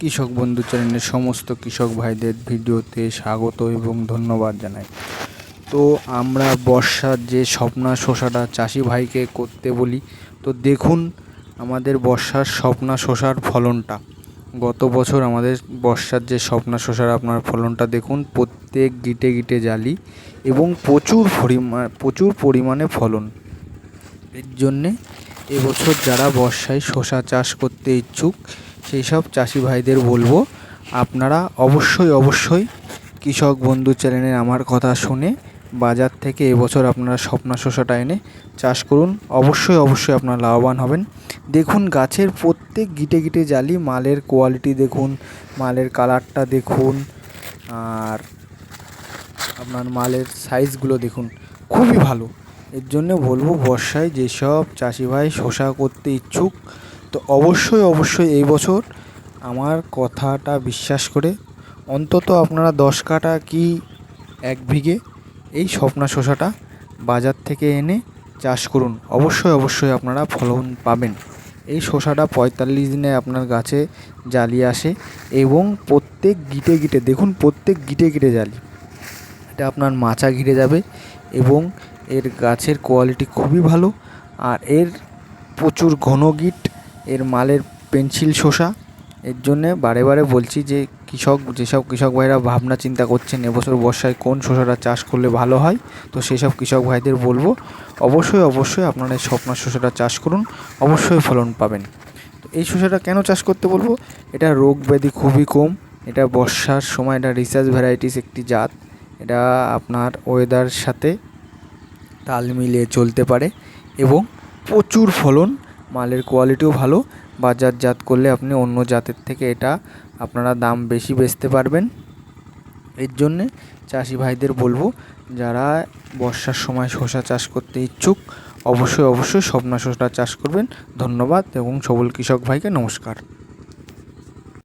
কৃষক বন্ধু চ্যানেলের সমস্ত কৃষক ভাইদের ভিডিওতে স্বাগত এবং ধন্যবাদ জানাই। তো আমরা বর্ষার যে স্বপ্না শসাটা চাষি ভাইকে করতে বলি, তো দেখুন আমাদের বর্ষার স্বপ্না শসার ফলনটা। গত বছর আমাদের বর্ষার যে স্বপ্না শসার আপনার ফলনটা দেখুন, প্রত্যেক গিটে গিটে জালি এবং প্রচুর পরিমা, প্রচুর পরিমাণে ফলন। এর জন্যে এবছর যারা বর্ষায় শশা চাষ করতে ইচ্ছুক সেই সব চাষি ভাইদের বলব, আপনারা অবশ্যই অবশ্যই কৃষক বন্ধু চ্যানেলের আমার কথা শুনে বাজার থেকে এবছর আপনারা স্বপ্না শসাটা এনে চাষ করুন। অবশ্যই অবশ্যই আপনারা লাভবান হবেন। দেখুন, গাছের প্রত্যেক গিটে গিটে জালি, মালের কোয়ালিটি দেখুন, মালের কালারটা দেখুন, আর আপনার মালের সাইজগুলো দেখুন। খুবই ভালো। এর জন্য বলব, বর্ষায় যেসব চাষি ভাই শশা করতে ইচ্ছুক তো অবশ্যই অবশ্যই এই বছর আমার কথাটা বিশ্বাস করে অন্তত আপনারা দশ কাটা কি এক বিঘে এই স্বপ্না শশাটা বাজার থেকে এনে চাষ করুন। অবশ্যই অবশ্যই আপনারা ফলন পাবেন। এই শশাটা পঁয়তাল্লিশ দিনে আপনার গাছে জালি আসে এবং প্রত্যেক গিটে গিটে, দেখুন প্রত্যেক গিটে গিটে জালি এটা আপনার মাচা ঘিরে যাবে এবং এর গাছের কোয়ালিটি খুবই ভালো আর এর প্রচুর ঘন গিট এর মালের পেন্সিল শসা এর জন্যে বারে বারে বলছি যে, কৃষক, যেসব কৃষক ভাইরা ভাবনা চিন্তা করছেন, এবছর বর্ষায় কোন শসাটা চাষ করলে ভালো হয়, তো সেই সব কৃষক ভাইদের বলব, অবশ্যই অবশ্যই আপনারা এই স্বপ্ন শসাটা চাষ করুন, অবশ্যই ফলন পাবেন। তো এই শসাটা কেন চাষ করতে বলব? এটা রোগ ব্যাধি খুবই কম, এটা বর্ষার সময় এটা রিসার্চ ভ্যারাইটিস একটি জাত, এটা আপনার ওয়েদার সাথে তাল মিলিয়ে চলতে পারে এবং প্রচুর ফলন মালের কোয়ালিটিও ভালো। বাজারজাত করলে আপনি অন্য জাতের থেকে এটা আপনারা দাম বেশি বেচতে পারবেন। এর জন্যে চাষি ভাইদের বলব, যারা বর্ষার সময় শশা চাষ করতে ইচ্ছুক, অবশ্যই অবশ্যই স্বপ্না শশা চাষ করবেন। ধন্যবাদ এবং সবল কৃষক ভাইকে নমস্কার।